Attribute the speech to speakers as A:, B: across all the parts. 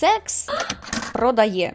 A: секс продає.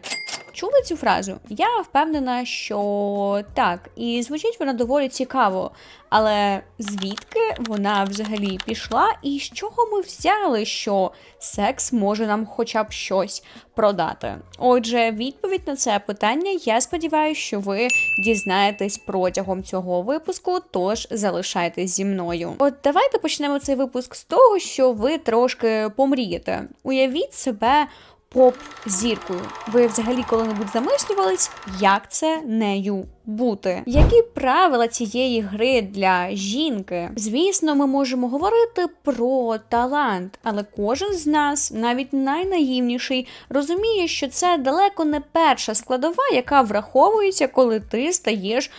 A: Чули цю фразу? Я впевнена, що так, і звучить вона доволі цікаво. Але звідки вона взагалі пішла, і з чого ми взяли, що секс може нам хоча б щось продати? Отже, відповідь на це питання, я сподіваюся, що ви дізнаєтесь протягом цього випуску, тож залишайтесь зі мною. От давайте почнемо цей випуск з того, що ви трошки помрієте. Уявіть себе поп-зіркою. Ви взагалі коли-небудь замислювались, як це нею бути? Які правила цієї гри для жінки? Звісно, ми можемо говорити про талант, але кожен з нас, навіть найнаївніший, розуміє, що це далеко не перша складова, яка враховується, коли ти стаєш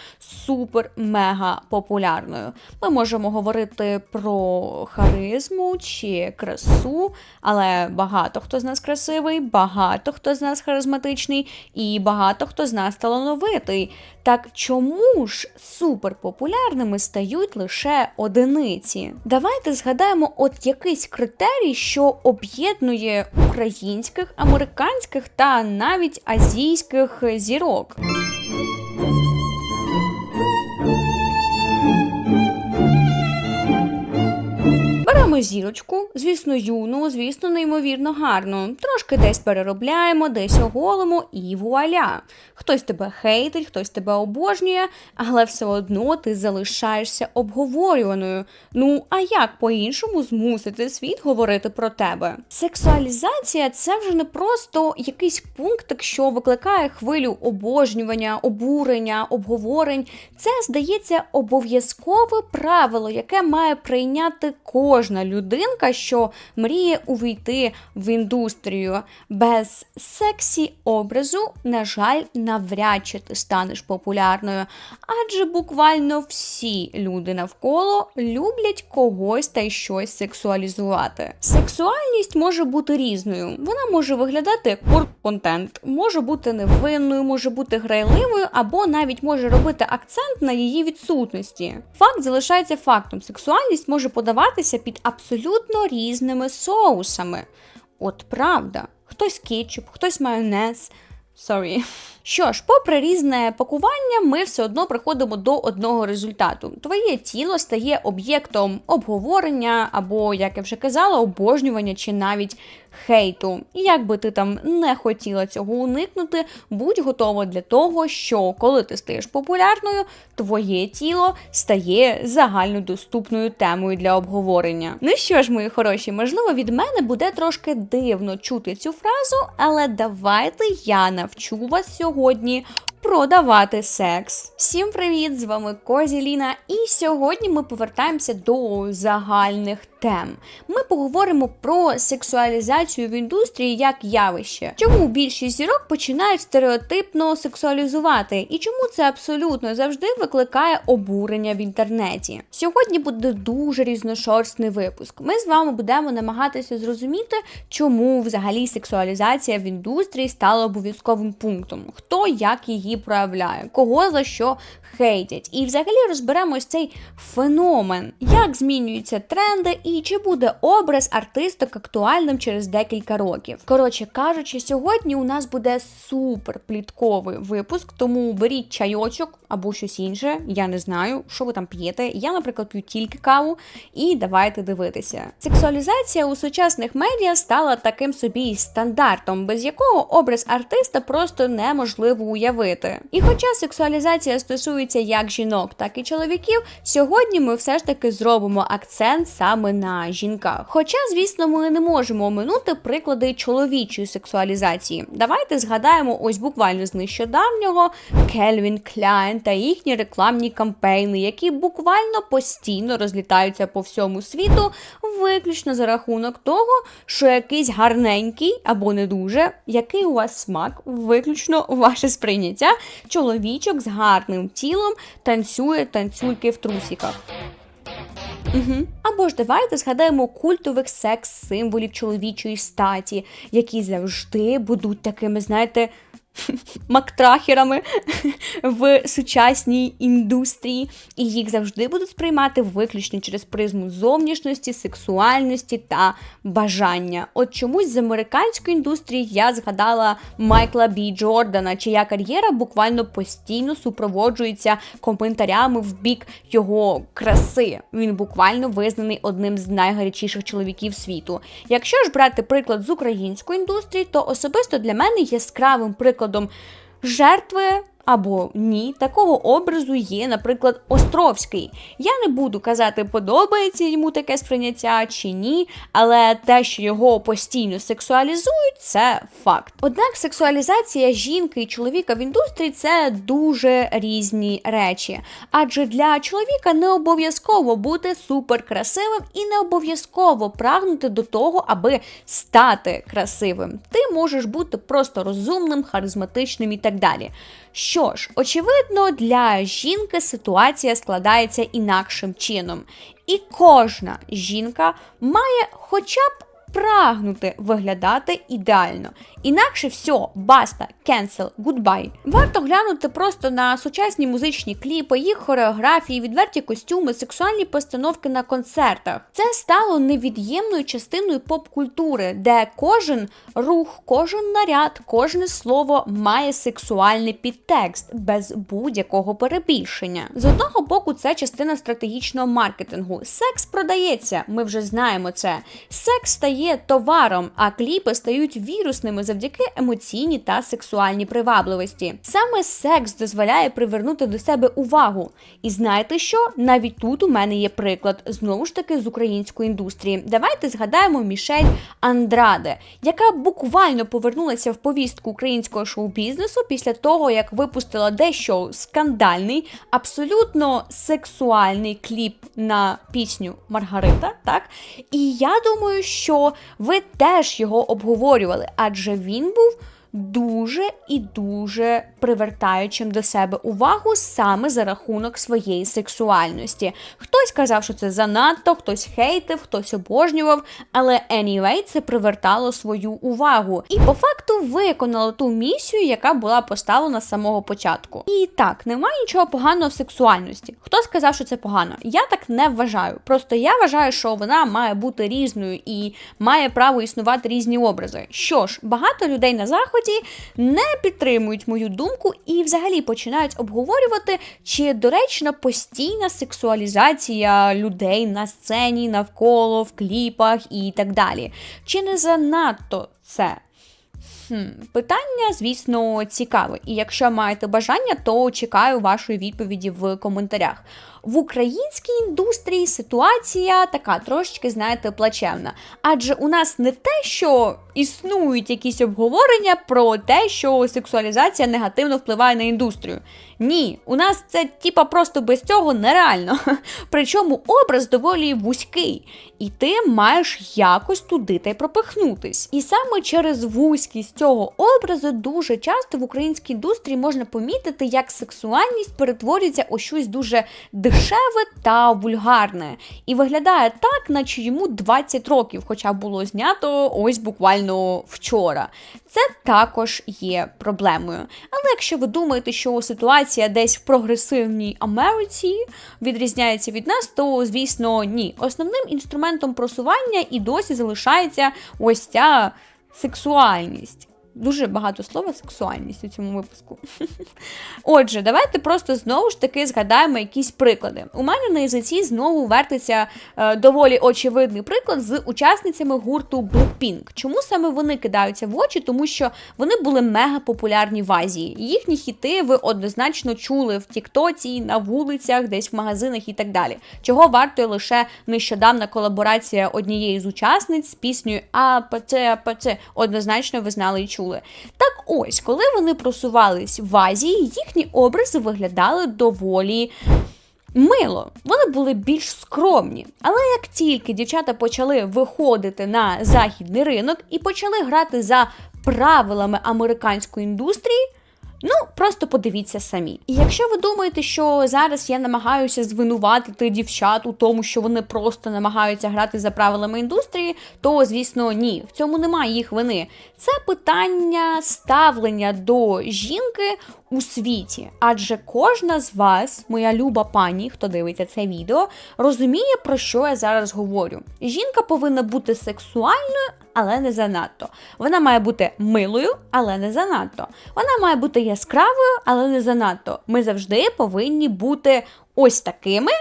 A: супер-мега популярною. Ми можемо говорити про харизму чи красу, але багато хто з нас красивий, багато хто з нас харизматичний і багато хто з нас талановитий. Так чому ж суперпопулярними стають лише одиниці? Давайте згадаємо от якийсь критерій, що об'єднує українських, американських та навіть азійських зірок. Беремо зірочку, звісно, юну, звісно, неймовірно гарну. Трошки десь переробляємо, десь оголимо і вуаля. Хтось тебе хейтить, хтось тебе обожнює, але все одно ти залишаєшся обговорюваною. Ну а як по-іншому змусити світ говорити про тебе? Сексуалізація це вже не просто якийсь пункт, що викликає хвилю обожнювання, обурення, обговорень. Це здається обов'язкове правило, яке має прийняти кожна людинка, що мріє увійти в індустрію. Без сексі образу, на жаль, навряд чи ти станеш популярною, адже буквально всі люди навколо люблять когось та й щось сексуалізувати. Сексуальність може бути різною. Вона може виглядати як контент, може бути невинною, може бути грайливою, або навіть може робити акцент на її відсутності. Факт залишається фактом: сексуальність може подаватися під абсолютно різними соусами. От правда, хтось кетчуп, хтось майонез. Sorry. Що ж, попри різне пакування, ми все одно приходимо до одного результату. Твоє тіло стає об'єктом обговорення або, як я вже казала, обожнювання чи навіть хейту. І як би ти там не хотіла цього уникнути, будь готова для того, що коли ти стаєш популярною, твоє тіло стає загальнодоступною темою для обговорення. Ну що ж, мої хороші, можливо, від мене буде трошки дивно чути цю фразу, але давайте я навчу вас сьогодні. Продавати секс. Всім привіт! З вами Козі Ліна, і сьогодні ми повертаємося до загальних тем. Ми поговоримо про сексуалізацію в індустрії як явище. Чому більшість зірок починають стереотипно сексуалізувати, і чому це абсолютно завжди викликає обурення в інтернеті? Сьогодні буде дуже різношорстний випуск. Ми з вами будемо намагатися зрозуміти, чому взагалі сексуалізація в індустрії стала обов'язковим пунктом, хто як її проявляє, кого за що хейтять. І взагалі розберемо ось цей феномен, як змінюються тренди і чи буде образ артисток актуальним через декілька років. Коротше кажучи, сьогодні у нас буде супер плітковий випуск, тому беріть чайочок або щось інше. Я не знаю, що ви там п'єте. Я, наприклад, п'ю тільки каву, і давайте дивитися. Сексуалізація у сучасних медіа стала таким собі стандартом, без якого образ артиста просто неможливо уявити. І хоча сексуалізація стосується як жінок, так і чоловіків, сьогодні ми все ж таки зробимо акцент саме на жінках. Хоча, звісно, ми не можемо оминути приклади чоловічої сексуалізації. Давайте згадаємо ось буквально з нещодавнього Кельвін Кляйн та їхні рекламні кампейни, які буквально постійно розлітаються по всьому світу, виключно за рахунок того, що якийсь гарненький або не дуже, який у вас смак, виключно ваше сприйняття, чоловічок з гарним тілом танцює танцюльки в трусіках. Угу. Або ж давайте згадаємо культових секс-символів чоловічої статі, які завжди будуть такими, знаєте, мактрахерами в сучасній індустрії, і їх завжди будуть сприймати виключно через призму зовнішності, сексуальності та бажання. От чомусь з американської індустрії я згадала Майкла Бі Джордана, чия кар'єра буквально постійно супроводжується коментарями в бік його краси. Він буквально визнаний одним з найгарячіших чоловіків світу. Якщо ж брати приклад з української індустрії, то особисто для мене яскравим прикладом жертви. Або ні, такого образу є, наприклад, Островський. Я не буду казати, подобається йому таке сприйняття чи ні, але те, що його постійно сексуалізують, це факт. Однак сексуалізація жінки і чоловіка в індустрії це дуже різні речі. Адже для чоловіка не обов'язково бути суперкрасивим і не обов'язково прагнути до того, аби стати красивим. Ти можеш бути просто розумним, харизматичним і так далі. Що ж, очевидно, для жінки ситуація складається інакшим чином. І кожна жінка має хоча б прагнути виглядати ідеально. Інакше все, баста, cancel, goodbye. Варто глянути просто на сучасні музичні кліпи, їх хореографії, відверті костюми, сексуальні постановки на концертах. Це стало невід'ємною частиною поп-культури, де кожен рух, кожен наряд, кожне слово має сексуальний підтекст без будь-якого перебільшення. З одного боку, це частина стратегічного маркетингу. Секс продається, ми вже знаємо це. Секс стає товаром, а кліпи стають вірусними завдяки емоційній та сексуальній привабливості. Саме секс дозволяє привернути до себе увагу. І знаєте що? Навіть тут у мене є приклад знову ж таки з української індустрії. Давайте згадаємо Мішель Андраде, яка буквально повернулася в повістку українського шоу-бізнесу після того, як випустила дещо скандальний, абсолютно сексуальний кліп на пісню Маргарита. Так, і я думаю, що ви теж його обговорювали, адже він був дуже і дуже привертаючим до себе увагу саме за рахунок своєї сексуальності. Хтось казав, що це занадто, хтось хейтив, хтось обожнював, але anyway, це привертало свою увагу. І по факту виконало ту місію, яка була поставлена з самого початку. І так, немає нічого поганого в сексуальності. Хто сказав, що це погано? Я так не вважаю. Просто я вважаю, що вона має бути різною і має право існувати різні образи. Що ж, багато людей на заході не підтримують мою думку і взагалі починають обговорювати, чи доречна постійна сексуалізація людей на сцені, навколо, в кліпах і так далі. Чи не занадто це? Хм, Питання, звісно, цікаве. І якщо маєте бажання, то чекаю вашої відповіді в коментарях. В українській індустрії ситуація така трошечки, знаєте, плачевна. Адже у нас не те, що існують якісь обговорення про те, що сексуалізація негативно впливає на індустрію. Ні, у нас це типа просто без цього нереально. Причому образ доволі вузький, і ти маєш якось туди та й пропихнутись. І саме через вузькість цього образу дуже часто в українській індустрії можна помітити, як сексуальність перетворюється у щось дуже дешеве та вульгарне. І виглядає так, наче йому 20 років, хоча було знято ось буквально вчора. Це також є проблемою. Але якщо ви думаєте, що ситуація десь в прогресивній Америці відрізняється від нас, то звісно ні. Основним інструментом просування і досі залишається ось ця сексуальність. Дуже багато слова сексуальність у цьому випуску. Отже, давайте просто знову ж таки згадаємо якісь приклади. У мене на язиці знову вертиться е, доволі очевидний приклад з учасницями гурту Blackpink. Чому саме вони кидаються в очі? Тому що вони були мега популярні в Азії. Їхні хіти ви однозначно чули в Тіктоці, на вулицях, десь в магазинах і так далі. Чого вартує лише нещодавна колаборація однієї з учасниць з піснею АПЦ, АПЦ. Однозначно ви знали і чули чули. Так ось, коли вони просувались в Азії, їхні образи виглядали доволі. Мило, вони були більш скромні. Але як тільки дівчата почали виходити на західний ринок і почали грати за правилами американської індустрії, Ну, просто подивіться самі. І якщо ви думаєте, що зараз я намагаюся звинуватити дівчат у тому, що вони просто намагаються грати за правилами індустрії, то звісно ні, в цьому немає їх вини. Це питання ставлення до жінки у світі. Адже кожна з вас, моя люба пані, хто дивиться це відео, розуміє, про що я зараз говорю. Жінка повинна бути сексуальною, але не занадто. Вона має бути милою, але не занадто. Вона має бути яскравою, але не занадто. Ми завжди повинні бути ось такими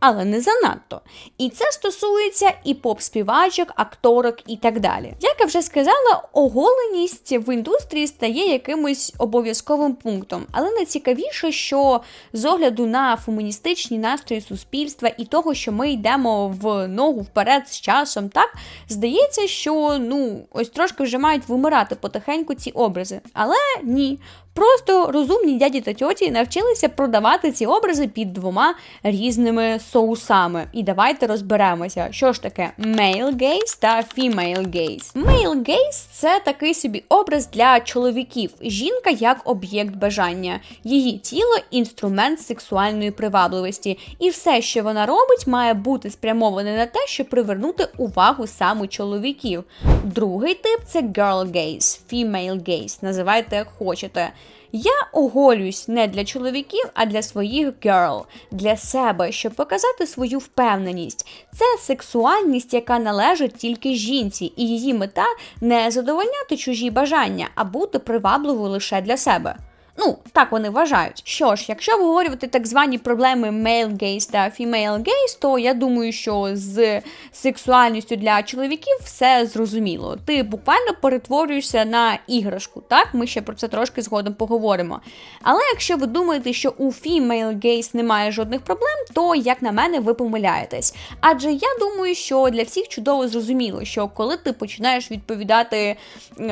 A: але не занадто. І це стосується і поп-співачок, акторок і так далі. Як я вже сказала, оголеність в індустрії стає якимось обов'язковим пунктом, але найцікавіше, що з огляду на феміністичні настрої суспільства і того, що ми йдемо в ногу вперед з часом, так здається, що ну ось трошки вже мають вимирати потихеньку ці образи. Але ні. Просто розумні дяді та тьоті навчилися продавати ці образи під двома різними соусами. І давайте розберемося, що ж таке male gaze та female gaze. Male gaze – це такий собі образ для чоловіків. Жінка як об'єкт бажання, її тіло інструмент сексуальної привабливості. І все, що вона робить, має бути спрямоване на те, щоб привернути увагу саме чоловіків. Другий тип це girl gaze, female gaze, називайте як хочете. Я оголююсь не для чоловіків, а для своїх girl, для себе, щоб показати свою впевненість. Це сексуальність, яка належить тільки жінці, і її мета не задовольняти чужі бажання, а бути привабливою лише для себе. Ну, так вони вважають. Що ж, якщо обговорювати так звані проблеми male gaze та female gaze, то я думаю, що з сексуальністю для чоловіків все зрозуміло. Ти буквально перетворюєшся на іграшку, так? Ми ще про це трошки згодом поговоримо. Але якщо ви думаєте, що у female gaze немає жодних проблем, то, як на мене, ви помиляєтесь. Адже я думаю, що для всіх чудово зрозуміло, що коли ти починаєш відповідати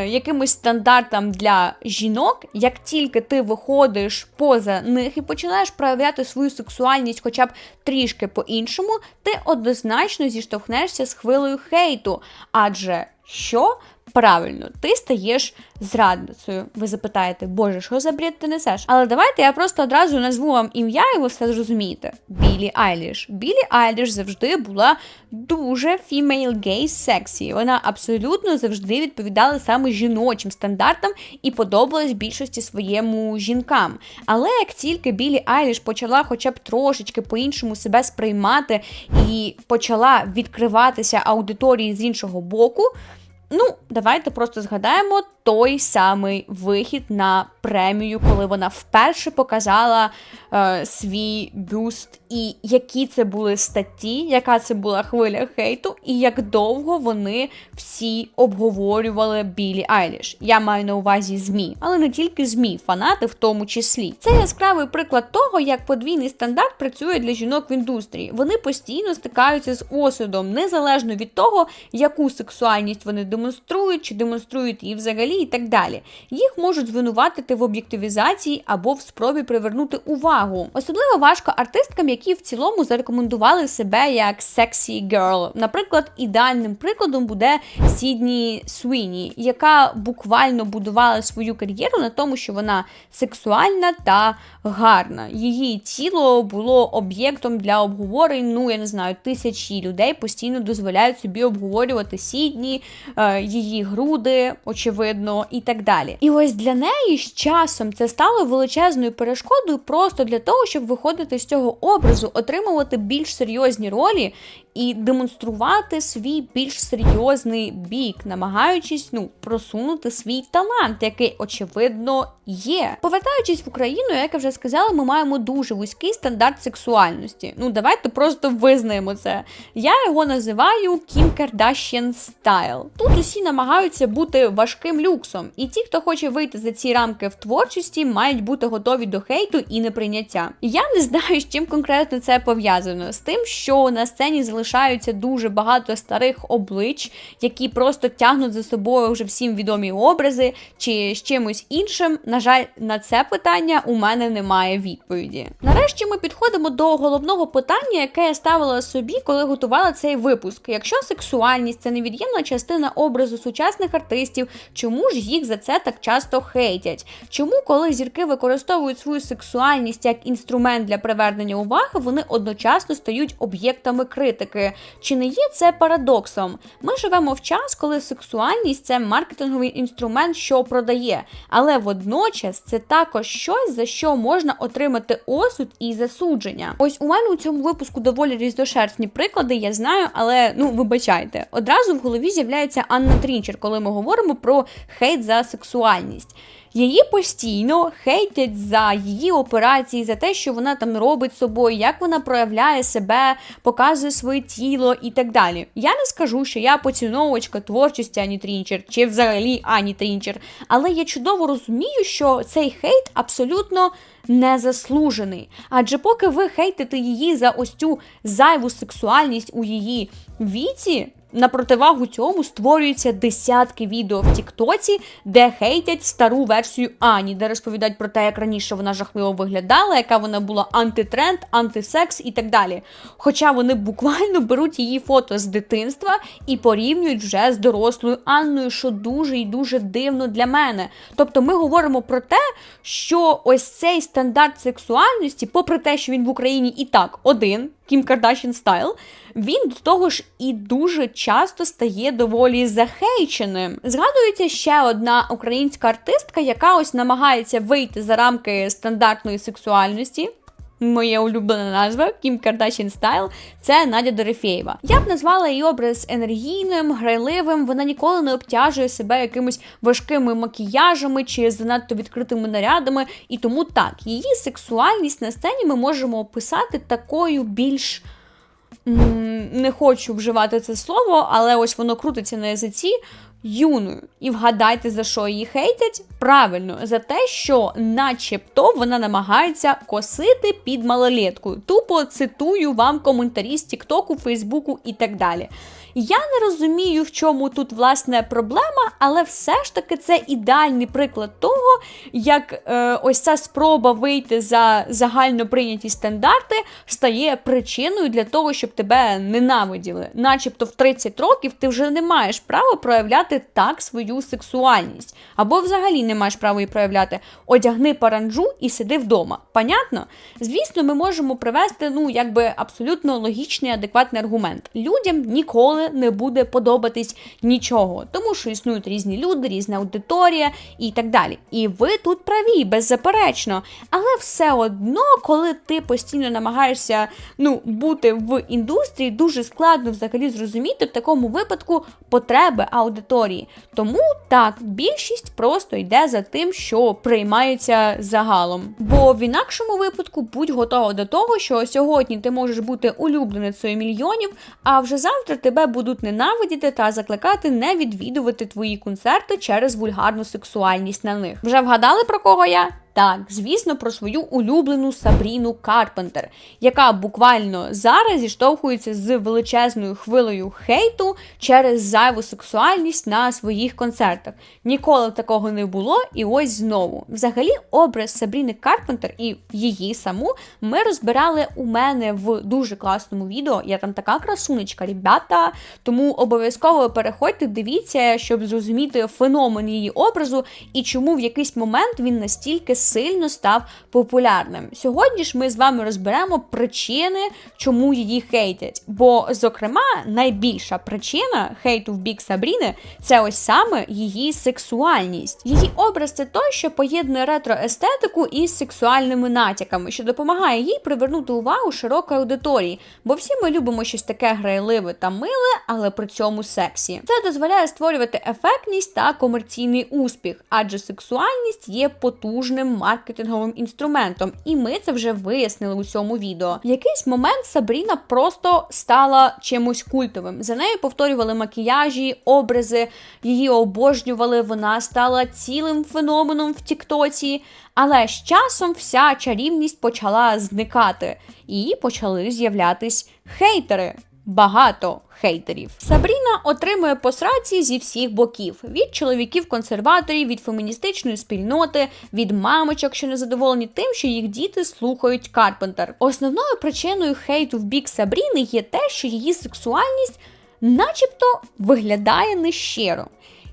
A: якимось стандартам для жінок, як тільки ти виходиш поза них і починаєш проявляти свою сексуальність, хоча б трішки по-іншому, ти однозначно зіштовхнешся з хвилею хейту. Адже що? Правильно, ти стаєш зрадницею. Ви запитаєте, Боже, що за бред ти несеш? Але давайте я просто одразу назву вам ім'я, і ви все зрозумієте. Білі Айліш. Білі Айліш завжди була дуже female gay сексі. Вона абсолютно завжди відповідала саме жіночим стандартам і подобалась більшості своєму жінкам. Але як тільки Білі Айліш почала хоча б трошечки по-іншому себе сприймати і почала відкриватися аудиторії з іншого боку. Ну, давайте просто згадаємо той самий вихід на премію, коли вона вперше показала е, свій бюст, і які це були статті, яка це була хвиля хейту, і як довго вони всі обговорювали Білі Айліш. Я маю на увазі ЗМІ, але не тільки ЗМІ, фанати в тому числі. Це яскравий приклад того, як подвійний стандарт працює для жінок в індустрії. Вони постійно стикаються з осудом, незалежно від того, яку сексуальність вони демонструють, чи демонструють її взагалі і так далі. Їх можуть звинуватити в об'єктивізації або в спробі привернути увагу. Особливо важко артисткам, які в цілому зарекомендували себе як sexy girl. Наприклад, ідеальним прикладом буде Сідні Суіні, яка буквально будувала свою кар'єру на тому, що вона сексуальна та гарна. Її тіло було об'єктом для обговорень. Ну я не знаю, тисячі людей постійно дозволяють собі обговорювати Сідні, е, її груди, очевидно, і так далі. І ось для неї з часом це стало величезною перешкодою просто для того, щоб виходити з цього образу, отримувати більш серйозні ролі і демонструвати свій більш серйозний бік, намагаючись ну просунути свій талант, який очевидно є. Повертаючись в Україну, як я вже сказала, ми маємо дуже вузький стандарт сексуальності. Ну давайте просто визнаємо це. Я його називаю Kim Kardashian Style. Тут усі намагаються бути важким люксом, і ті, хто хоче вийти за ці рамки в творчості, мають бути готові до хейту і неприйняття. Я не знаю, з чим конкретно це пов'язано з тим, що на сцені залишається залишаються дуже багато старих облич, які просто тягнуть за собою вже всім відомі образи чи з чимось іншим. На жаль, на це питання у мене немає відповіді. Нарешті ми підходимо до головного питання, яке я ставила собі, коли готувала цей випуск. Якщо сексуальність це невід'ємна частина образу сучасних артистів, чому ж їх за це так часто хейтять? Чому, коли зірки використовують свою сексуальність як інструмент для привернення уваги, вони одночасно стають об'єктами критики? Чи не є це парадоксом? Ми живемо в час, коли сексуальність це маркетинговий інструмент, що продає, але водночас це також щось, за що можна отримати осуд і засудження. Ось у мене у цьому випуску доволі різношерстні приклади, я знаю, але ну вибачайте, одразу в голові з'являється Анна Трінчер, коли ми говоримо про хейт за сексуальність. Її постійно хейтять за її операції, за те, що вона там робить з собою, як вона проявляє себе, показує своє тіло і так далі. Я не скажу, що я поціновувачка творчості Ані Трінчер чи взагалі Ані Трінчер, але я чудово розумію, що цей хейт абсолютно незаслужений. Адже поки ви хейтите її за ось цю зайву сексуальність у її віці. На противагу цьому створюються десятки відео в Тіктоці, де хейтять стару версію Ані, де розповідають про те, як раніше вона жахливо виглядала, яка вона була антитренд, антисекс і так далі. Хоча вони буквально беруть її фото з дитинства і порівнюють вже з дорослою Анною, що дуже і дуже дивно для мене. Тобто ми говоримо про те, що ось цей стандарт сексуальності, попри те, що він в Україні і так один. Кім Кардашін стайл, він до того ж і дуже часто стає доволі захейченим. Згадується ще одна українська артистка, яка ось намагається вийти за рамки стандартної сексуальності. Моя улюблена назва Кім Кардашін Стайл це Надя Дорофєєва. Я б назвала її образ енергійним, грайливим. Вона ніколи не обтяжує себе якимись важкими макіяжами чи занадто відкритими нарядами. І тому так, її сексуальність на сцені ми можемо описати такою більш. Не хочу вживати це слово, але ось воно крутиться на язиці юною. І вгадайте, за що її хейтять? Правильно, за те, що, начебто, вона намагається косити під малолеткою. Тупо цитую вам коментарі з Тіктоку, Фейсбуку і так далі. Я не розумію, в чому тут власне проблема, але все ж таки це ідеальний приклад того, як е, ось ця спроба вийти за загально прийняті стандарти стає причиною для того, щоб тебе ненавиділи. Начебто в 30 років ти вже не маєш права проявляти так свою сексуальність. Або взагалі не маєш права її проявляти. Одягни паранджу і сиди вдома. Понятно? Звісно, ми можемо привести ну, якби абсолютно логічний, адекватний аргумент. Людям ніколи не буде подобатись нічого, тому що існують різні люди, різна аудиторія і так далі. І ви тут праві, беззаперечно. Але все одно, коли ти постійно намагаєшся ну, бути в індустрії, дуже складно взагалі зрозуміти в такому випадку потреби аудиторії. Тому так, більшість просто йде за тим, що приймається загалом. Бо в інакшому випадку будь готова до того, що сьогодні ти можеш бути улюбленицею мільйонів, а вже завтра тебе будуть ненавидіти та закликати не відвідувати твої концерти через вульгарну сексуальність на них. Вже вгадали про кого я? Так, звісно, про свою улюблену Сабріну Карпентер, яка буквально зараз зіштовхується з величезною хвилею хейту через зайву сексуальність на своїх концертах. Ніколи такого не було, і ось знову. Взагалі, образ Сабріни Карпентер і її саму ми розбирали у мене в дуже класному відео. Я там така красунечка, ребята. Тому обов'язково переходьте, дивіться, щоб зрозуміти феномен її образу і чому в якийсь момент він настільки сильно став популярним. Сьогодні ж ми з вами розберемо причини, чому її хейтять. Бо, зокрема, найбільша причина хейту в бік Сабріни це ось саме її сексуальність. Її образ це той, що поєднує ретроестетику із сексуальними натяками, що допомагає їй привернути увагу широкої аудиторії. Бо всі ми любимо щось таке грайливе та миле, але при цьому сексі. Це дозволяє створювати ефектність та комерційний успіх, адже сексуальність є потужним маркетинговим інструментом, і ми це вже вияснили у цьому відео. В якийсь момент Сабріна просто стала чимось культовим. За нею повторювали макіяжі, образи, її обожнювали. Вона стала цілим феноменом в Тіктоці. Але з часом вся чарівність почала зникати, і почали з'являтись хейтери. Багато хейтерів. Сабріна отримує посраці зі всіх боків: від чоловіків-консерваторів, від феміністичної спільноти, від мамочок, що не задоволені тим, що їх діти слухають Карпентер. Основною причиною хейту в бік Сабріни є те, що її сексуальність, начебто, виглядає нещиро.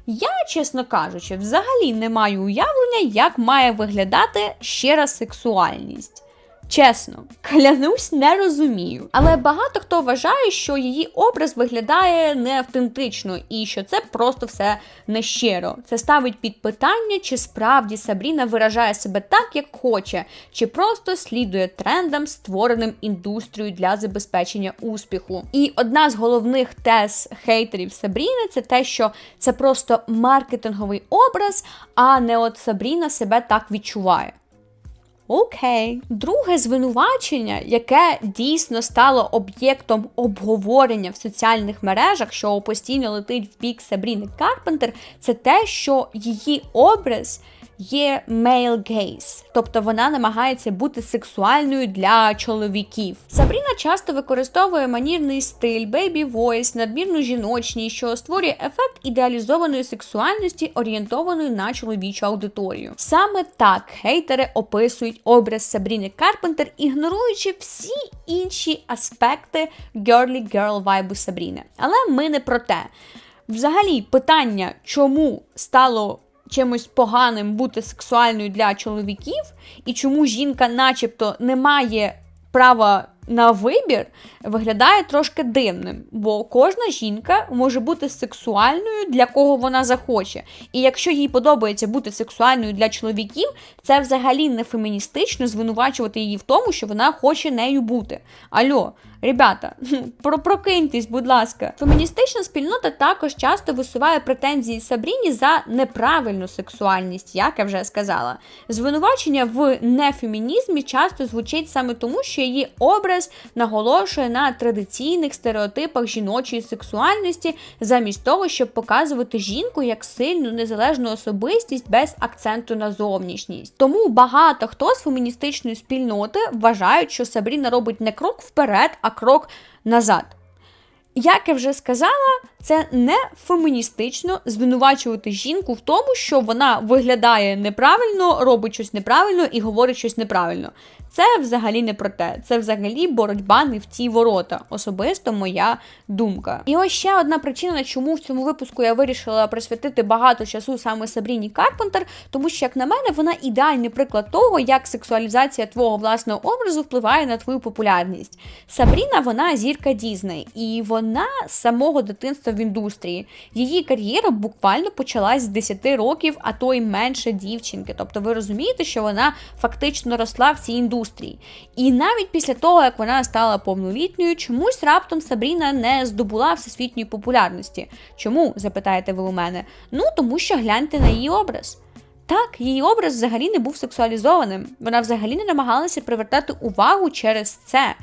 A: Я, чесно кажучи, взагалі не маю уявлення, як має виглядати щира сексуальність. Чесно, клянусь, не розумію. Але багато хто вважає, що її образ виглядає неавтентично і що це просто все нещиро. Це ставить під питання, чи справді Сабріна виражає себе так, як хоче, чи просто слідує трендам, створеним індустрією для забезпечення успіху. І одна з головних тез хейтерів Сабріни це те, що це просто маркетинговий образ, а не от Сабріна себе так відчуває. Окей, друге звинувачення, яке дійсно стало об'єктом обговорення в соціальних мережах, що постійно летить в бік Сабріни Карпентер, це те, що її образ є male gaze, тобто вона намагається бути сексуальною для чоловіків. Сабріна часто використовує манірний стиль, baby voice, надмірну жіночність, що створює ефект ідеалізованої сексуальності, орієнтованої на чоловічу аудиторію. Саме так хейтери описують образ Сабріни Карпентер, ігноруючи всі інші аспекти girly girl вайбу Сабріни. Але ми не про те. Взагалі, питання, чому стало чимось поганим бути сексуальною для чоловіків, і чому жінка, начебто, не має права на вибір, виглядає трошки дивним, бо кожна жінка може бути сексуальною для кого вона захоче. І якщо їй подобається бути сексуальною для чоловіків, це взагалі не феміністично звинувачувати її в тому, що вона хоче нею бути. Альо, Ребята, про прокиньтесь, будь ласка. Феміністична спільнота також часто висуває претензії Сабріні за неправильну сексуальність, як я вже сказала. Звинувачення в нефемінізмі часто звучить саме тому, що її образ наголошує на традиційних стереотипах жіночої сексуальності, замість того, щоб показувати жінку як сильну незалежну особистість без акценту на зовнішність. Тому багато хто з феміністичної спільноти вважають, що Сабріна робить не крок вперед, а крок назад. Як я вже сказала, це не феміністично звинувачувати жінку в тому, що вона виглядає неправильно, робить щось неправильно і говорить щось неправильно. Це взагалі не про те. Це взагалі боротьба не в ті ворота. Особисто моя думка. І ось ще одна причина, чому в цьому випуску я вирішила присвятити багато часу саме Сабріні Карпентер, тому що, як на мене, вона ідеальний приклад того, як сексуалізація твого власного образу впливає на твою популярність. Сабріна, вона зірка Дізней, і вона з самого дитинства в індустрії. Її кар'єра буквально почалась з 10 років, а то й менше дівчинки. Тобто, ви розумієте, що вона фактично росла в цій індустрії індустрії. І навіть після того, як вона стала повнолітньою, чомусь раптом Сабріна не здобула всесвітньої популярності. Чому, запитаєте ви у мене? Ну тому що гляньте на її образ. Так, її образ взагалі не був сексуалізованим. Вона взагалі не намагалася привертати увагу через це.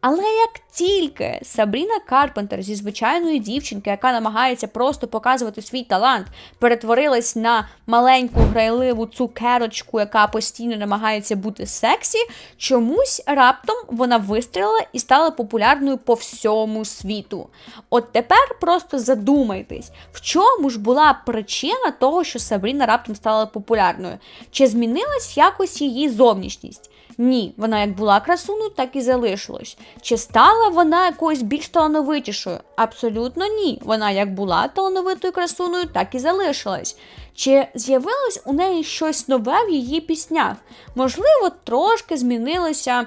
A: Але як тільки Сабріна Карпентер зі звичайної дівчинки, яка намагається просто показувати свій талант, перетворилась на маленьку грайливу цукерочку, яка постійно намагається бути сексі, чомусь раптом вона вистрілила і стала популярною по всьому світу. От тепер просто задумайтесь, в чому ж була причина того, що Сабріна раптом стала популярною? Чи змінилась якось її зовнішність? Ні, вона як була красуною, так і залишилась. Чи стала вона якоюсь більш талановитішою? Абсолютно ні. Вона як була талановитою красуною, так і залишилась. Чи з'явилось у неї щось нове в її піснях? Можливо, трошки змінилося.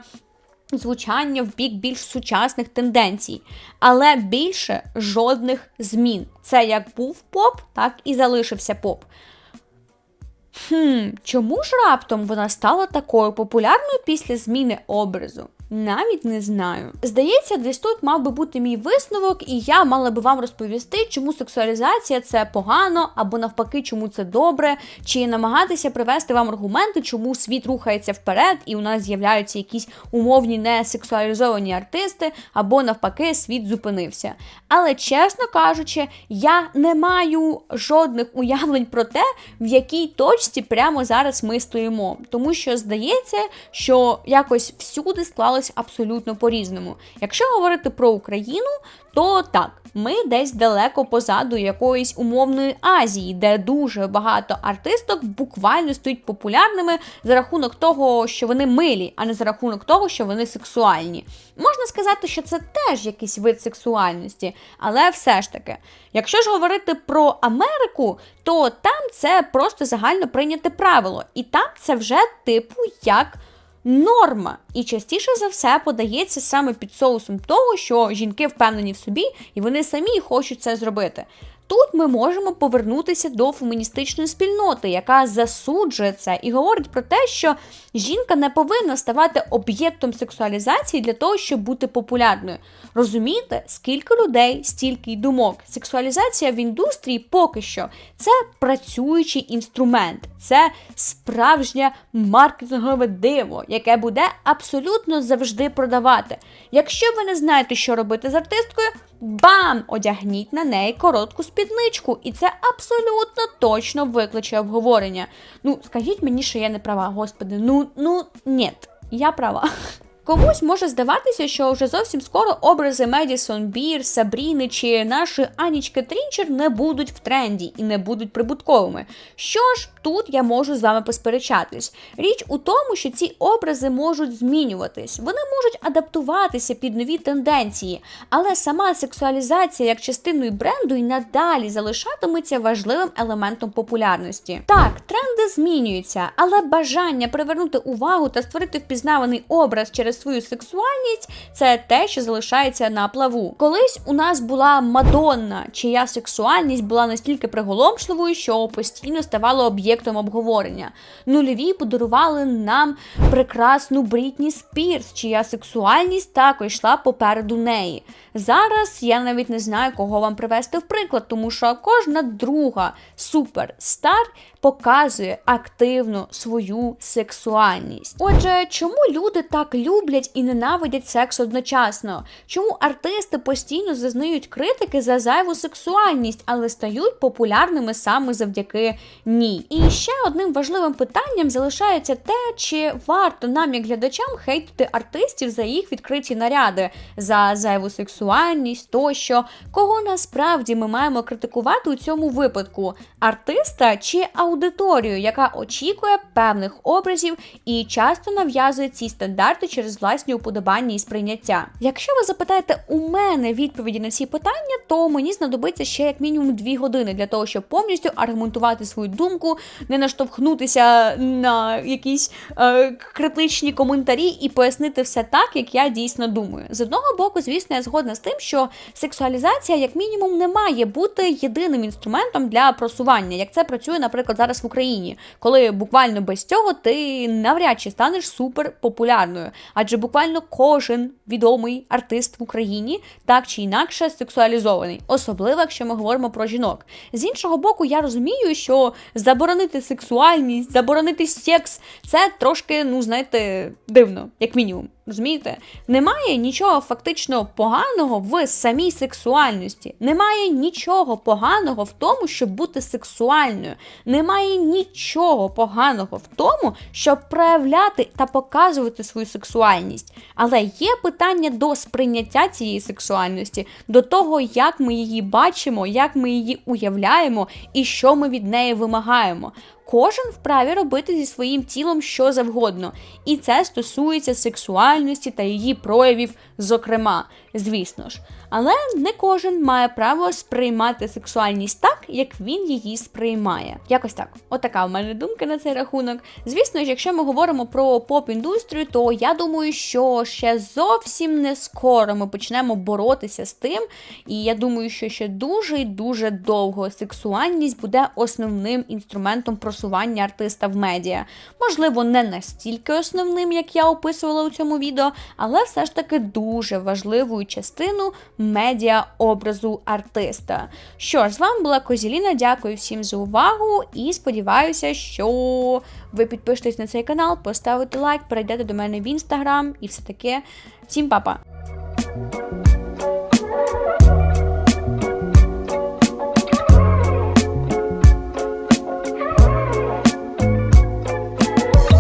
A: Звучання в бік більш сучасних тенденцій, але більше жодних змін. Це як був поп, так і залишився поп. Хм, чому ж раптом вона стала такою популярною після зміни образу? Навіть не знаю. Здається, десь тут мав би бути мій висновок, і я мала би вам розповісти, чому сексуалізація це погано, або навпаки, чому це добре, чи намагатися привести вам аргументи, чому світ рухається вперед, і у нас з'являються якісь умовні несексуалізовані артисти, або навпаки, світ зупинився. Але чесно кажучи, я не маю жодних уявлень про те, в якій точці прямо зараз ми стоїмо. Тому що здається, що якось всюди склалося сприймалось абсолютно по-різному. Якщо говорити про Україну, то так. Ми десь далеко позаду якоїсь умовної Азії, де дуже багато артисток буквально стають популярними за рахунок того, що вони милі, а не за рахунок того, що вони сексуальні. Можна сказати, що це теж якийсь вид сексуальності, але все ж таки, якщо ж говорити про Америку, то там це просто загально прийняте правило, і там це вже типу як норма. І частіше за все подається саме під соусом того, що жінки впевнені в собі і вони самі хочуть це зробити. Тут ми можемо повернутися до феміністичної спільноти, яка засуджує це і говорить про те, що жінка не повинна ставати об'єктом сексуалізації для того, щоб бути популярною. Розумієте, скільки людей, стільки й думок. Сексуалізація в індустрії поки що це працюючий інструмент, це справжнє маркетингове диво, яке буде абсолютно завжди продавати. Якщо ви не знаєте, що робити з артисткою, бам! Одягніть на неї коротку спідничку, і це абсолютно точно викличе обговорення. Ну, скажіть мені, що я не права, господи, ну, ну, ні, я права. Комусь може здаватися, що вже зовсім скоро образи Медісон Бір, Сабріни чи нашої Анічки Трінчер не будуть в тренді і не будуть прибутковими. Що ж, тут я можу з вами посперечатись. Річ у тому, що ці образи можуть змінюватись, вони можуть адаптуватися під нові тенденції, але сама сексуалізація як частиною бренду і надалі залишатиметься важливим елементом популярності. Так, тренди змінюються, але бажання привернути увагу та створити впізнаваний образ через свою сексуальність, це те, що залишається на плаву. Колись у нас була Мадонна, чия сексуальність була настільки приголомшливою, що постійно ставала об'єктом обговорення. Нульові подарували нам прекрасну Брітні Спірс, чия сексуальність також йшла попереду неї. Зараз я навіть не знаю, кого вам привести в приклад, тому що кожна друга суперстар показує активно свою сексуальність. Отже, чому люди так люблять і ненавидять секс одночасно? Чому артисти постійно зазнають критики за зайву сексуальність, але стають популярними саме завдяки ній? І ще одним важливим питанням залишається те, чи варто нам, як глядачам, хейтити артистів за їх відкриті наряди, за зайву сексуальність тощо, кого насправді ми маємо критикувати у цьому випадку: артиста чи аудиторію, яка очікує певних образів і часто нав'язує ці стандарти через власні уподобання і сприйняття. Якщо ви запитаєте у мене відповіді на ці питання, то мені знадобиться ще як мінімум дві години для того, щоб повністю аргументувати свою думку, не наштовхнутися на якісь е, критичні коментарі і пояснити все так, як я дійсно думаю. З одного боку, звісно, я згодна з тим, що сексуалізація, як мінімум, не має бути єдиним інструментом для просування, як це працює, наприклад, зараз в Україні, коли буквально без цього ти навряд чи станеш супер популярною, адже буквально кожен відомий артист в Україні так чи інакше сексуалізований, особливо якщо ми говоримо про жінок. З іншого боку, я розумію, що заборонити сексуальність, заборонити секс це трошки, ну знаєте, дивно, як мінімум. Розумієте? Немає нічого фактично поганого в самій сексуальності. Немає нічого поганого в тому, щоб бути сексуальною. Немає нічого поганого в тому, щоб проявляти та показувати свою сексуальність. Але є питання до сприйняття цієї сексуальності, до того, як ми її бачимо, як ми її уявляємо і що ми від неї вимагаємо. Кожен вправі робити зі своїм тілом що завгодно, і це стосується сексуальності та її проявів, зокрема, звісно ж. Але не кожен має право сприймати сексуальність так, як він її сприймає. Якось так. Отака в мене думка на цей рахунок. Звісно ж, якщо ми говоримо про поп-індустрію, то я думаю, що ще зовсім не скоро ми почнемо боротися з тим. І я думаю, що ще дуже і дуже довго сексуальність буде основним інструментом просування артиста в медіа. Можливо, не настільки основним, як я описувала у цьому відео, але все ж таки дуже важливою частину медіа образу артиста. Що ж, з вами була Козіліна. Дякую всім за увагу і сподіваюся, що ви підпишетесь на цей канал, поставите лайк, перейдете до мене в інстаграм і все таке. Всім па-па!